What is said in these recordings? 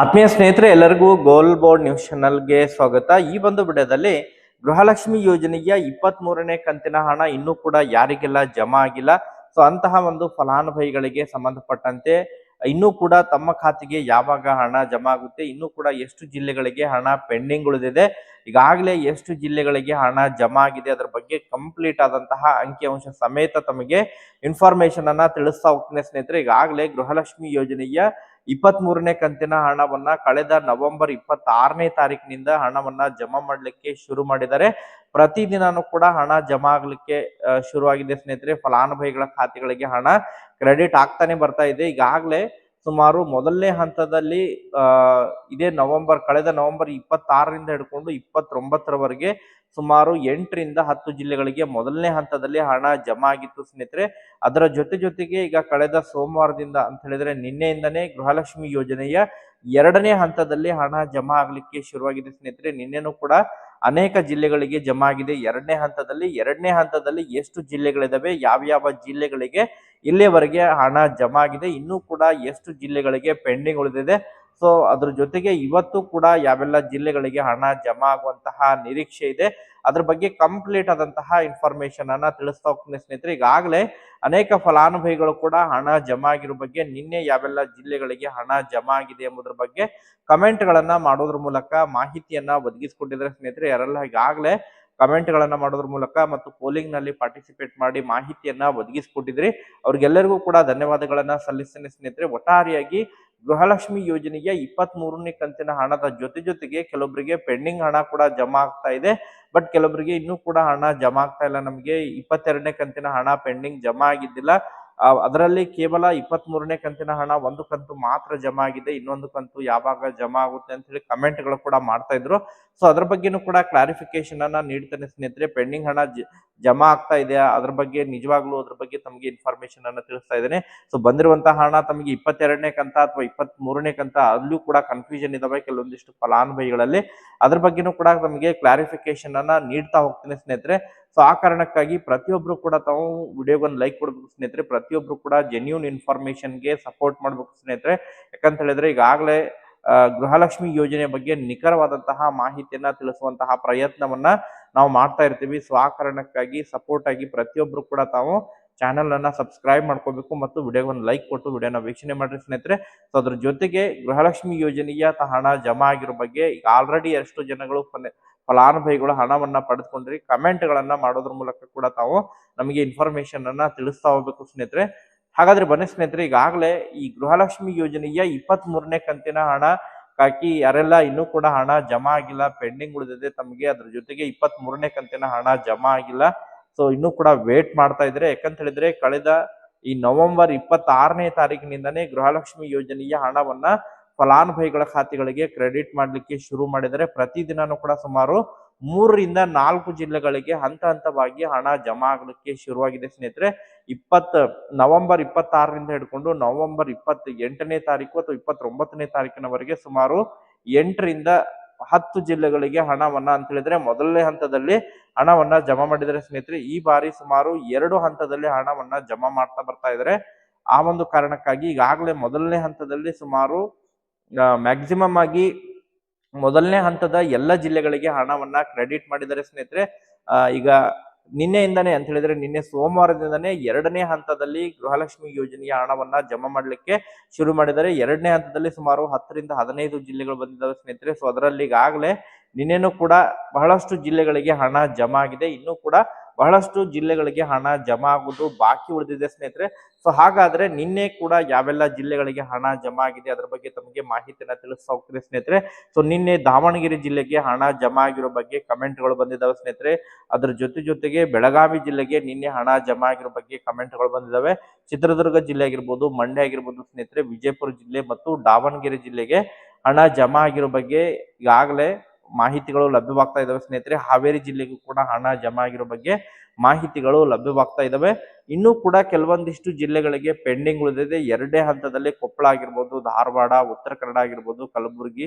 ಆತ್ಮೀಯ ಸ್ನೇಹಿತರೆ, ಎಲ್ಲರಿಗೂ ಗೋಲ್ ಬೋರ್ಡ್ ನ್ಯೂಸ್ ಚಾನಲ್ಗೆ ಸ್ವಾಗತ. ಈ ಒಂದು ವಿಡಿಯೋದಲ್ಲಿ ಗೃಹಲಕ್ಷ್ಮಿ ಯೋಜನೆಯ ಇಪ್ಪತ್ತ್ ಮೂರನೇ ಕಂತಿನ ಹಣ ಇನ್ನೂ ಕೂಡ ಯಾರಿಗೆಲ್ಲ ಜಮಾ ಆಗಿಲ್ಲ. ಸೊ ಅಂತಹ ಒಂದು ಫಲಾನುಭವಿಗಳಿಗೆ ಸಂಬಂಧಪಟ್ಟಂತೆ ಇನ್ನೂ ಕೂಡ ತಮ್ಮ ಖಾತೆಗೆ ಯಾವಾಗ ಹಣ ಜಮಾ ಆಗುತ್ತೆ, ಇನ್ನೂ ಕೂಡ ಎಷ್ಟು ಜಿಲ್ಲೆಗಳಿಗೆ ಹಣ ಪೆಂಡಿಂಗ್ ಉಳಿದಿದೆ, ಈಗಾಗಲೇ ಎಷ್ಟು ಜಿಲ್ಲೆಗಳಿಗೆ ಹಣ ಜಮಾ ಆಗಿದೆ ಅದರ ಬಗ್ಗೆ ಕಂಪ್ಲೀಟ್ ಆದಂತಹ ಅಂಕಿಅಂಶ ಸಮೇತ ತಮಗೆ ಇನ್ಫಾರ್ಮೇಶನ್ ಅನ್ನ ತಿಳಿಸ್ತಾ ಹೋಗ್ತೀನಿ ಸ್ನೇಹಿತರೆ. ಈಗಾಗಲೇ ಗೃಹಲಕ್ಷ್ಮಿ ಯೋಜನೆಯ ಇಪ್ಪತ್ತ್ ಮೂರನೇ ಕಂತಿನ ಹಣವನ್ನ ಕಳೆದ ನವೆಂಬರ್ ಇಪ್ಪತ್ತಾರನೇ ತಾರೀಕಿನಿಂದ ಹಣವನ್ನ ಜಮಾ ಮಾಡ್ಲಿಕ್ಕೆ ಶುರು ಮಾಡಿದ್ದಾರೆ. ಪ್ರತಿದಿನಾನು ಕೂಡ ಹಣ ಜಮಾ ಆಗ್ಲಿಕ್ಕೆ ಶುರುವಾಗಿದೆ ಸ್ನೇಹಿತರೆ. ಫಲಾನುಭವಿಗಳ ಖಾತೆಗಳಿಗೆ ಹಣ ಕ್ರೆಡಿಟ್ ಆಗ್ತಾನೆ ಬರ್ತಾ ಇದೆ. ಈಗಾಗಲೇ ಸುಮಾರು ಮೊದಲನೇ ಹಂತದಲ್ಲಿ ಇದೇ ನವೆಂಬರ್, ಕಳೆದ ನವೆಂಬರ್ ಇಪ್ಪತ್ತಾರರಿಂದ ಹಿಡ್ಕೊಂಡು ಇಪ್ಪತ್ತೊಂಬತ್ತರವರೆಗೆ ಸುಮಾರು ಎಂಟರಿಂದ ಹತ್ತು ಜಿಲ್ಲೆಗಳಿಗೆ ಮೊದಲನೇ ಹಂತದಲ್ಲಿ ಹಣ ಜಮಾ ಆಗಿತ್ತು ಸ್ನೇಹಿತರೆ. ಅದರ ಜೊತೆ ಜೊತೆಗೆ ಈಗ ಕಳೆದ ಸೋಮವಾರದಿಂದ ಅಂತ ಹೇಳಿದ್ರೆ ನಿನ್ನೆಯಿಂದನೇ ಗೃಹಲಕ್ಷ್ಮಿ ಯೋಜನೆಯ ಎರಡನೇ ಹಂತದಲ್ಲಿ ಹಣ ಜಮಾ ಆಗಲಿಕ್ಕೆ ಶುರುವಾಗಿದೆ ಸ್ನೇಹಿತರೆ. ನಿನ್ನೆನೂ ಕೂಡ ಅನೇಕ ಜಿಲ್ಲೆಗಳಿಗೆ ಜಮಾ ಆಗಿದೆ. ಎರಡನೇ ಹಂತದಲ್ಲಿ ಎರಡನೇ ಹಂತದಲ್ಲಿ ಎಷ್ಟು ಜಿಲ್ಲೆಗಳಿದಾವೆ, ಯಾವ್ಯಾವ ಜಿಲ್ಲೆಗಳಿಗೆ ಇಲ್ಲಿಯವರೆಗೆ ಹಣ ಜಮಾ ಆಗಿದೆ, ಇನ್ನೂ ಕೂಡ ಎಷ್ಟು ಜಿಲ್ಲೆಗಳಿಗೆ ಪೆಂಡಿಂಗ್ ಉಳಿದಿದೆ. ಸೊ ಅದ್ರ ಜೊತೆಗೆ ಇವತ್ತು ಕೂಡ ಯಾವೆಲ್ಲ ಜಿಲ್ಲೆಗಳಿಗೆ ಹಣ ಜಮಾ ಆಗುವಂತಹ ನಿರೀಕ್ಷೆ ಇದೆ, ಅದ್ರ ಬಗ್ಗೆ ಕಂಪ್ಲೀಟ್ ಆದಂತಹ ಇನ್ಫಾರ್ಮೇಶನ್ ಅನ್ನ ತಿಳಿಸ್ತಾ ಹೋಗ್ತೀನಿ ಸ್ನೇಹಿತರೆ, ಈಗಾಗಲೇ ಅನೇಕ ಫಲಾನುಭವಿಗಳು ಕೂಡ ಹಣ ಜಮಾ ಆಗಿರೋ ಬಗ್ಗೆ ನಿನ್ನೆ ಯಾವೆಲ್ಲ ಜಿಲ್ಲೆಗಳಿಗೆ ಹಣ ಜಮಾ ಆಗಿದೆ ಎಂಬುದ್ರ ಬಗ್ಗೆ ಕಮೆಂಟ್ ಗಳನ್ನ ಮಾಡೋದ್ರ ಮೂಲಕ ಮಾಹಿತಿಯನ್ನ ಒದಗಿಸಿಕೊಟ್ಟಿದ್ದಾರೆ ಸ್ನೇಹಿತರೆ, ಯಾರೆಲ್ಲ ಈಗಾಗಲೇ ಕಮೆಂಟ್ ಗಳನ್ನ ಮಾಡೋದ್ರ ಮೂಲಕ ಮತ್ತು ಪೋಲಿಂಗ್ನಲ್ಲಿ ಪಾರ್ಟಿಸಿಪೇಟ್ ಮಾಡಿ ಮಾಹಿತಿಯನ್ನ ಒದಗಿಸಿಕೊಟ್ಟಿದ್ರಿ, ಅವ್ರಿಗೆಲ್ಲರಿಗೂ ಕೂಡ ಧನ್ಯವಾದಗಳನ್ನ ಸಲ್ಲಿಸ್ತೇನೆ ಸ್ನೇಹಿತರೆ. ಒಟ್ಟಾರೆಯಾಗಿ ಗೃಹಲಕ್ಷ್ಮಿ ಯೋಜನೆಯ ಇಪ್ಪತ್ತ್ ಮೂರನೇ ಕಂತಿನ ಹಣದ ಜೊತೆ ಜೊತೆಗೆ ಕೆಲವೊಬ್ಬರಿಗೆ ಪೆಂಡಿಂಗ್ ಹಣ ಕೂಡ ಜಮಾ ಆಗ್ತಾ ಇದೆ. ಬಟ್ ಕೆಲವೊಬ್ಬರಿಗೆ ಇನ್ನೂ ಕೂಡ ಹಣ ಜಮಾ ಆಗ್ತಾ ಇಲ್ಲ. ನಮಗೆ ಇಪ್ಪತ್ತೆರಡನೇ ಕಂತಿನ ಹಣ ಪೆಂಡಿಂಗ್ ಜಮಾ ಆಗಿದ್ದಿಲ್ಲ. ಅದರಲ್ಲಿ ಕೇವಲ ಇಪ್ಪತ್ತ್ ಮೂರನೇ ಕಂತಿನ ಹಣ, ಒಂದು ಕಂತು ಮಾತ್ರ ಜಮಾ ಆಗಿದೆ, ಇನ್ನೊಂದು ಕಂತು ಯಾವಾಗ ಜಮಾ ಆಗುತ್ತೆ ಅಂತ ಹೇಳಿ ಕಮೆಂಟ್ಗಳು ಕೂಡ ಮಾಡ್ತಾ ಇದ್ರು. ಸೊ ಅದ್ರ ಬಗ್ಗೆನೂ ಕೂಡ ಕ್ಲಾರಿಫಿಕೇಶನ್ ಅನ್ನ ನೀಡ್ತಾನೆ ಸ್ನೇಹಿತರೆ. ಪೆಂಡಿಂಗ್ ಹಣ ಜಮಾ ಆಗ್ತಾ ಇದೆ, ಅದ್ರ ಬಗ್ಗೆ ನಿಜವಾಗ್ಲೂ ಅದ್ರ ಬಗ್ಗೆ ತಮಗೆ ಇನ್ಫಾರ್ಮೇಶನ್ ಅನ್ನ ತಿಳಿಸ್ತಾ ಇದ್ದೇನೆ. ಸೊ ಬಂದಿರುವಂತಹ ಹಣ ತಮಗೆ ಇಪ್ಪತ್ತೆರಡನೇ ಕಂತ ಅಥವಾ ಇಪ್ಪತ್ತ್ ಮೂರನೇ ಕಂತ ಅಲ್ಲೂ ಕೂಡ ಕನ್ಫ್ಯೂಷನ್ ಇದಾವೆ ಕೆಲವೊಂದಿಷ್ಟು ಫಲಾನುಭವಿಗಳಲ್ಲಿ. ಅದ್ರ ಬಗ್ಗೆನೂ ಕೂಡ ತಮಗೆ ಕ್ಲಾರಿಫಿಕೇಶನ್ ಅನ್ನ ನೀಡ್ತಾ ಹೋಗ್ತೇನೆ ಸ್ನೇಹಿತರೆ. ಸೊ ಆ ಕಾರಣಕ್ಕಾಗಿ ಪ್ರತಿಯೊಬ್ರು ಕೂಡ ತಾವು ವಿಡಿಯೋಗೊಂದು ಲೈಕ್ ಕೊಡ್ಬೇಕು ಸ್ನೇಹಿತರೆ. ಪ್ರತಿಯೊಬ್ರು ಕೂಡ ಜೆನ್ಯೂನ್ ಇನ್ಫಾರ್ಮೇಶನ್ಗೆ ಸಪೋರ್ಟ್ ಮಾಡ್ಬೇಕು ಸ್ನೇಹಿತರೆ. ಯಾಕಂತ ಹೇಳಿದ್ರೆ ಈಗಾಗಲೇ ಗೃಹಲಕ್ಷ್ಮಿ ಯೋಜನೆ ಬಗ್ಗೆ ನಿಖರವಾದಂತಹ ಮಾಹಿತಿಯನ್ನ ತಿಳಿಸುವಂತಹ ಪ್ರಯತ್ನವನ್ನ ನಾವು ಮಾಡ್ತಾ ಇರ್ತೀವಿ. ಸೊ ಆ ಕಾರಣಕ್ಕಾಗಿ ಸಪೋರ್ಟ್ ಆಗಿ ಪ್ರತಿಯೊಬ್ರು ಕೂಡ ತಾವು ಚಾನೆಲ್ ಅನ್ನ ಸಬ್ಸ್ಕ್ರೈಬ್ ಮಾಡ್ಕೋಬೇಕು ಮತ್ತು ವಿಡಿಯೋವನ್ನು ಲೈಕ್ ಕೊಟ್ಟು ವಿಡಿಯೋನ ವೀಕ್ಷಣೆ ಮಾಡ್ರಿ ಸ್ನೇಹಿತರೆ. ಸೊ ಅದ್ರ ಜೊತೆಗೆ ಗೃಹಲಕ್ಷ್ಮಿ ಯೋಜನೆಯ ಹಣ ಜಮಾ ಆಗಿರೋ ಬಗ್ಗೆ ಈಗ ಆಲ್ರೆಡಿ ಎಷ್ಟು ಜನಗಳು ಫಲಾನುಭವಿಗಳು ಹಣವನ್ನ ಪಡೆದುಕೊಂಡ್ರಿ ಕಮೆಂಟ್ ಗಳನ್ನ ಮಾಡೋದ್ರ ಮೂಲಕ ಕೂಡ ತಾವು ನಮಗೆ ಇನ್ಫಾರ್ಮೇಶನ್ ಅನ್ನ ತಿಳಿಸ್ತಾ ಹೋಗ್ಬೇಕು ಸ್ನೇಹಿತರೆ. ಹಾಗಾದ್ರೆ ಬನ್ನಿ ಸ್ನೇಹಿತರೆ, ಈಗಾಗಲೇ ಈ ಗೃಹಲಕ್ಷ್ಮಿ ಯೋಜನೆಯ ಇಪ್ಪತ್ತ್ ಮೂರನೇ ಕಂತಿನ ಹಣ ಕಾಕಿ ಯಾರೆಲ್ಲ ಇನ್ನೂ ಕೂಡ ಹಣ ಜಮಾ ಆಗಿಲ್ಲ, ಪೆಂಡಿಂಗ್ ಉಳಿದಿದೆ, ತಮಗೆ ಅದ್ರ ಜೊತೆಗೆ ಇಪ್ಪತ್ತ್ ಮೂರನೇ ಕಂತಿನ ಹಣ ಜಮಾ ಆಗಿಲ್ಲ. ಸೊ ಇನ್ನೂ ಕೂಡ ವೇಟ್ ಮಾಡ್ತಾ ಇದ್ರೆ ಯಾಕಂತ ಹೇಳಿದ್ರೆ ಕಳೆದ ಈ ನವೆಂಬರ್ ಇಪ್ಪತ್ತಾರನೇ ತಾರೀಕಿನಿಂದನೇ ಗೃಹಲಕ್ಷ್ಮಿ ಯೋಜನೆಯ ಹಣವನ್ನ ಫಲಾನುಭವಿಗಳ ಖಾತೆಗಳಿಗೆ ಕ್ರೆಡಿಟ್ ಮಾಡ್ಲಿಕ್ಕೆ ಶುರು ಮಾಡಿದರೆ ಪ್ರತಿದಿನನೂ ಕೂಡ ಸುಮಾರು ಮೂರರಿಂದ ನಾಲ್ಕು ಜಿಲ್ಲೆಗಳಿಗೆ ಹಂತ ಹಂತವಾಗಿ ಹಣ ಜಮಾ ಆಗಲಿಕ್ಕೆ ಶುರುವಾಗಿದೆ. ಸ್ನೇಹಿತರೆ, ಇಪ್ಪತ್ತು ನವೆಂಬರ್ ಇಪ್ಪತ್ತಾರರಿಂದ ಹಿಡ್ಕೊಂಡು ನವೆಂಬರ್ ಇಪ್ಪತ್ತ ಎಂಟನೇ ತಾರೀಕು ಅಥವಾ ಇಪ್ಪತ್ತೊಂಬತ್ತನೇ ತಾರೀಕಿನವರೆಗೆ ಸುಮಾರು ಎಂಟರಿಂದ ಹತ್ತು ಜಿಲ್ಲೆಗಳಿಗೆ ಹಣವನ್ನ ಅಂತ ಹೇಳಿದ್ರೆ ಮೊದಲನೇ ಹಂತದಲ್ಲಿ ಹಣವನ್ನ ಜಮಾ ಮಾಡಿದರೆ ಸ್ನೇಹಿತರೆ, ಈ ಬಾರಿ ಸುಮಾರು ಎರಡು ಹಂತದಲ್ಲಿ ಹಣವನ್ನ ಜಮಾ ಮಾಡ್ತಾ ಬರ್ತಾ ಇದ್ದಾರೆ. ಆ ಒಂದು ಕಾರಣಕ್ಕಾಗಿ ಈಗಾಗಲೇ ಮೊದಲನೇ ಹಂತದಲ್ಲಿ ಸುಮಾರು ಮ್ಯಾಕ್ಸಿಮಮ್ ಆಗಿ ಮೊದಲನೇ ಹಂತದ ಎಲ್ಲ ಜಿಲ್ಲೆಗಳಿಗೆ ಹಣವನ್ನ ಕ್ರೆಡಿಟ್ ಮಾಡಿದರೆ ಸ್ನೇಹಿತರೆ. ಈಗ ನಿನ್ನೆಯಿಂದನೇ ಅಂತ ಹೇಳಿದ್ರೆ ನಿನ್ನೆ ಸೋಮವಾರದಿಂದನೇ ಎರಡನೇ ಹಂತದಲ್ಲಿ ಗೃಹಲಕ್ಷ್ಮಿ ಯೋಜನೆಯ ಹಣವನ್ನ ಜಮಾ ಮಾಡಲಿಕ್ಕೆ ಶುರು ಮಾಡಿದ್ದಾರೆ. ಎರಡನೇ ಹಂತದಲ್ಲಿ ಸುಮಾರು ಹತ್ತರಿಂದ ಹದಿನೈದು ಜಿಲ್ಲೆಗಳು ಬಂದಿದ್ದಾವೆ ಸ್ನೇಹಿತರೆ. ಸೊ ಅದರಲ್ಲಿ ಈಗಾಗಲೇ ನಿನ್ನೆನೂ ಕೂಡ ಬಹಳಷ್ಟು ಜಿಲ್ಲೆಗಳಿಗೆ ಹಣ ಜಮಾ ಆಗಿದೆ. ಇನ್ನೂ ಕೂಡ ಬಹಳಷ್ಟು ಜಿಲ್ಲೆಗಳಿಗೆ ಹಣ ಜಮಾ ಆಗೋದು ಬಾಕಿ ಉಳಿದಿದೆ ಸ್ನೇಹಿತರೆ. ಸೊ ಹಾಗಾದ್ರೆ ನಿನ್ನೆ ಕೂಡ ಯಾವೆಲ್ಲ ಜಿಲ್ಲೆಗಳಿಗೆ ಹಣ ಜಮಾ ಆಗಿದೆ ಅದರ ಬಗ್ಗೆ ತಮಗೆ ಮಾಹಿತಿಯನ್ನ ತಿಳಿಸ್ತಾ ಹೋಗ್ತೀರಿ ಸ್ನೇಹಿತರೆ. ಸೊ ನಿನ್ನೆ ದಾವಣಗೆರೆ ಜಿಲ್ಲೆಗೆ ಹಣ ಜಮಾ ಆಗಿರೋ ಬಗ್ಗೆ ಕಮೆಂಟ್ಗಳು ಬಂದಿದ್ದಾವೆ ಸ್ನೇಹಿತರೆ. ಅದ್ರ ಜೊತೆ ಜೊತೆಗೆ ಬೆಳಗಾವಿ ಜಿಲ್ಲೆಗೆ ನಿನ್ನೆ ಹಣ ಜಮಾ ಆಗಿರೋ ಬಗ್ಗೆ ಕಮೆಂಟ್ಗಳು ಬಂದಿದ್ದಾವೆ ಚಿತ್ರದುರ್ಗ ಜಿಲ್ಲೆ ಆಗಿರ್ಬೋದು, ಮಂಡ್ಯ ಆಗಿರ್ಬೋದು ಸ್ನೇಹಿತರೆ, ವಿಜಯಪುರ ಜಿಲ್ಲೆ ಮತ್ತು ದಾವಣಗೆರೆ ಜಿಲ್ಲೆಗೆ ಹಣ ಜಮಾ ಆಗಿರೋ ಬಗ್ಗೆ ಈಗಾಗಲೇ ಮಾಹಿತಿಗಳು ಲಭ್ಯವಾಗ್ತಾ ಇದಾವೆ ಸ್ನೇಹಿತರೆ. ಹಾವೇರಿ ಜಿಲ್ಲೆಗೂ ಕೂಡ ಹಣ ಜಮಾ ಆಗಿರೋ ಬಗ್ಗೆ ಮಾಹಿತಿಗಳು ಲಭ್ಯವಾಗ್ತಾ ಇದ್ದಾವೆ ಇನ್ನೂ ಕೂಡ ಕೆಲವೊಂದಿಷ್ಟು ಜಿಲ್ಲೆಗಳಿಗೆ ಪೆಂಡಿಂಗ್ ಉಳಿದಿದೆ. ಎರಡೇ ಹಂತದಲ್ಲಿ ಕೊಪ್ಪಳ ಆಗಿರ್ಬೋದು, ಧಾರವಾಡ, ಉತ್ತರ ಕನ್ನಡ ಆಗಿರ್ಬೋದು, ಕಲಬುರಗಿ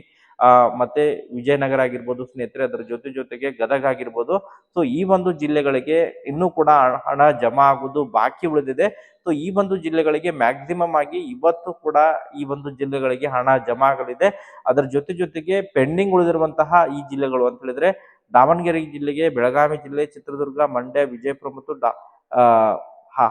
ಮತ್ತೆ ವಿಜಯನಗರ ಆಗಿರ್ಬೋದು, ಸ್ನೇಹಿತರೆ, ಅದರ ಜೊತೆ ಜೊತೆಗೆ ಗದಗ ಆಗಿರ್ಬೋದು. ಸೊ ಈ ಒಂದು ಜಿಲ್ಲೆಗಳಿಗೆ ಇನ್ನೂ ಕೂಡ ಹಣ ಜಮಾ ಆಗುವುದು ಬಾಕಿ ಉಳಿದಿದೆ. ಸೊ ಈ ಒಂದು ಜಿಲ್ಲೆಗಳಿಗೆ ಮ್ಯಾಕ್ಸಿಮಮ್ ಆಗಿ ಇವತ್ತು ಕೂಡ ಈ ಒಂದು ಜಿಲ್ಲೆಗಳಿಗೆ ಹಣ ಜಮಾ ಆಗಲಿದೆ. ಅದರ ಜೊತೆ ಜೊತೆಗೆ ಪೆಂಡಿಂಗ್ ಉಳಿದಿರುವಂತಹ ಈ ಜಿಲ್ಲೆಗಳು ಅಂತ ಹೇಳಿದ್ರೆ ದಾವಣಗೆರೆ ಜಿಲ್ಲೆಗೆ ಬೆಳಗಾವಿ ಜಿಲ್ಲೆ, ಚಿತ್ರದುರ್ಗ, ಮಂಡ್ಯ, ವಿಜಯಪುರ ಮತ್ತು ಡಾ-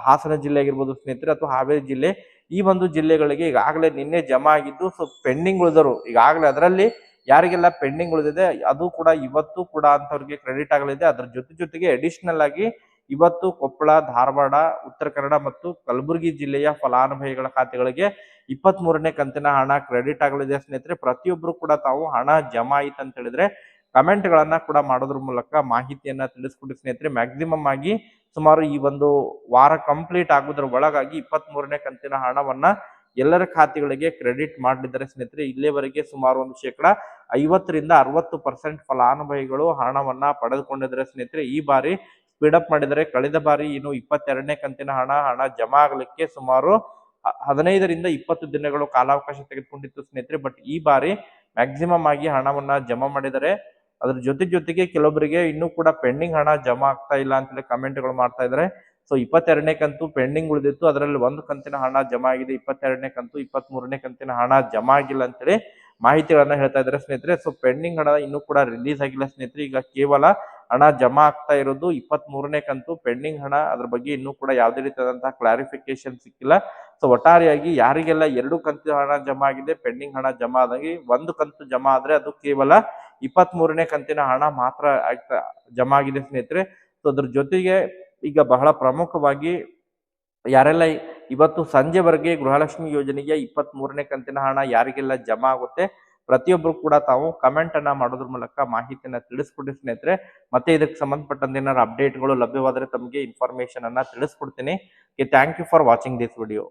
ಹಾಸನ ಜಿಲ್ಲೆ ಆಗಿರ್ಬೋದು ಸ್ನೇಹಿತರೆ, ಅಥವಾ ಹಾವೇರಿ ಜಿಲ್ಲೆ, ಈ ಒಂದು ಜಿಲ್ಲೆಗಳಿಗೆ ಈಗಾಗಲೇ ನಿನ್ನೆ ಜಮಾ ಆಗಿದ್ದು ಸೊ ಪೆಂಡಿಂಗ್ ಉಳಿದರು. ಈಗಾಗಲೇ ಅದರಲ್ಲಿ ಯಾರಿಗೆಲ್ಲ ಪೆಂಡಿಂಗ್ ಉಳಿದಿದೆ, ಅದು ಕೂಡ ಇವತ್ತು ಕೂಡ ಅಂತವ್ರಿಗೆ ಕ್ರೆಡಿಟ್ ಆಗಲಿದೆ. ಅದರ ಜೊತೆ ಜೊತೆಗೆ ಅಡಿಷನಲ್ ಆಗಿ ಇವತ್ತು ಕೊಪ್ಪಳ, ಧಾರವಾಡ, ಉತ್ತರ ಕನ್ನಡ ಮತ್ತು ಕಲಬುರಗಿ ಜಿಲ್ಲೆಯ ಫಲಾನುಭವಿಗಳ ಖಾತೆಗಳಿಗೆ ಇಪ್ಪತ್ತ್ ಮೂರನೇ ಕಂತಿನ ಹಣ ಕ್ರೆಡಿಟ್ ಆಗಲಿದೆ ಸ್ನೇಹಿತರೆ. ಪ್ರತಿಯೊಬ್ಬರು ಕೂಡ ತಾವು ಹಣ ಜಮಾ ಆಯ್ತು ಅಂತ ಹೇಳಿದ್ರೆ ಕಮೆಂಟ್ ಗಳನ್ನ ಕೂಡ ಮಾಡೋದ್ರ ಮೂಲಕ ಮಾಹಿತಿಯನ್ನ ತಿಳಿಸ್ಕೊಡಿ ಸ್ನೇಹಿತರೆ. ಮ್ಯಾಕ್ಸಿಮಮ್ ಆಗಿ ಸುಮಾರು ಈ ಒಂದು ವಾರ ಕಂಪ್ಲೀಟ್ ಆಗೋದ್ರ ಒಳಗಾಗಿ ಇಪ್ಪತ್ತ್ ಮೂರನೇ ಕಂತಿನ ಹಣವನ್ನ ಎಲ್ಲರ ಖಾತೆಗಳಿಗೆ ಕ್ರೆಡಿಟ್ ಮಾಡಲಿದ್ದಾರೆ ಸ್ನೇಹಿತರೆ. ಇಲ್ಲಿಯವರೆಗೆ ಸುಮಾರು ಒಂದು ಶೇಕಡ ಐವತ್ತರಿಂದ ಅರವತ್ತು ಪರ್ಸೆಂಟ್ ಫಲಾನುಭವಿಗಳು ಹಣವನ್ನ ಪಡೆದುಕೊಂಡಿದ್ದಾರೆ ಸ್ನೇಹಿತರೆ. ಈ ಬಾರಿ ಸ್ಪೀಡ್ ಅಪ್ ಮಾಡಿದರೆ ಕಳೆದ ಬಾರಿ ಇನ್ನು ಇಪ್ಪತ್ತೆರಡನೇ ಕಂತಿನ ಹಣ ಹಣ ಜಮಾ ಆಗಲಿಕ್ಕೆ ಸುಮಾರು ಹದಿನೈದರಿಂದ ಇಪ್ಪತ್ತು ದಿನಗಳು ಕಾಲಾವಕಾಶ ತೆಗೆದುಕೊಂಡಿತ್ತು ಸ್ನೇಹಿತರೆ. ಬಟ್ ಈ ಬಾರಿ ಮ್ಯಾಕ್ಸಿಮಮ್ ಆಗಿ ಹಣವನ್ನ ಜಮಾ ಮಾಡಿದರೆ ಅದ್ರ ಜೊತೆ ಜೊತೆಗೆ ಕೆಲವೊಬ್ಬರಿಗೆ ಇನ್ನೂ ಕೂಡ ಪೆಂಡಿಂಗ್ ಹಣ ಜಮಾ ಆಗ್ತಾ ಇಲ್ಲ ಅಂತೇಳಿ ಕಮೆಂಟ್ಗಳು ಮಾಡ್ತಾ ಇದ್ದಾರೆ ಸೊ ಇಪ್ಪತ್ತೆರಡನೇ ಕಂತು ಪೆಂಡಿಂಗ್ ಉಳಿದಿತ್ತು. ಅದರಲ್ಲಿ ಒಂದು ಕಂತಿನ ಹಣ ಜಮಾ ಆಗಿದೆ. ಇಪ್ಪತ್ತೆರಡನೇ ಕಂತು ಇಪ್ಪತ್ತ್ ಮೂರನೇ ಕಂತಿನ ಹಣ ಜಮಾ ಆಗಿಲ್ಲ ಅಂತೇಳಿ ಮಾಹಿತಿಗಳನ್ನ ಹೇಳ್ತಾ ಇದ್ದಾರೆ ಸ್ನೇಹಿತರೆ. ಸೊ ಪೆಂಡಿಂಗ್ ಹಣ ಇನ್ನೂ ಕೂಡ ರಿಲೀಸ್ ಆಗಿಲ್ಲ ಸ್ನೇಹಿತರೆ. ಈಗ ಕೇವಲ ಹಣ ಜಮಾ ಆಗ್ತಾ ಇರೋದು ಇಪ್ಪತ್ತ್ ಮೂರನೇ ಕಂತು. ಪೆಂಡಿಂಗ್ ಹಣ ಅದ್ರ ಬಗ್ಗೆ ಇನ್ನೂ ಕೂಡ ಯಾವುದೇ ರೀತಿಯಾದಂತಹ ಕ್ಲಾರಿಫಿಕೇಶನ್ ಸಿಕ್ಕಿಲ್ಲ. ಸೊ ಒಟ್ಟಾರೆಯಾಗಿ ಯಾರಿಗೆಲ್ಲ ಎರಡು ಕಂತು ಹಣ ಜಮಾ ಆಗಿದೆ, ಪೆಂಡಿಂಗ್ ಹಣ ಜಮಾ ಆದಾಗಿ ಒಂದು ಕಂತು ಜಮಾ ಆದ್ರೆ ಅದು ಕೇವಲ ಇಪ್ಪತ್ತ್ ಮೂರನೇ ಕಂತಿನ ಹಣ ಮಾತ್ರ ಆಗ್ತಾ ಜಮಾ ಆಗಿದೆ ಸ್ನೇಹಿತರೆ. ಸೊ ಅದ್ರ ಜೊತೆಗೆ ಈಗ ಬಹಳ ಪ್ರಮುಖವಾಗಿ ಯಾರೆಲ್ಲ ಇವತ್ತು ಸಂಜೆವರೆಗೆ ಗೃಹಲಕ್ಷ್ಮಿ ಯೋಜನೆಗೆ ಇಪ್ಪತ್ತ್ ಮೂರನೇ ಕಂತಿನ ಹಣ ಯಾರಿಗೆಲ್ಲ ಜಮಾ ಆಗುತ್ತೆ ಪ್ರತಿಯೊಬ್ಬರು ಕೂಡ ತಾವು ಕಮೆಂಟ್ ಅನ್ನ ಮಾಡೋದ್ರ ಮೂಲಕ ಮಾಹಿತಿಯನ್ನ ತಿಳಿಸ್ಕೊಡಿ ಸ್ನೇಹಿತರೆ. ಮತ್ತೆ ಇದಕ್ಕೆ ಸಂಬಂಧಪಟ್ಟಂತೆ ಏನಾದ್ರು ಅಪ್ಡೇಟ್ಗಳು ಲಭ್ಯವಾದರೆ ತಮಗೆ ಇನ್ಫಾರ್ಮೇಶನ್ ಅನ್ನ ತಿಳಿಸ್ಕೊಡ್ತೀನಿ. Thank you for watching this video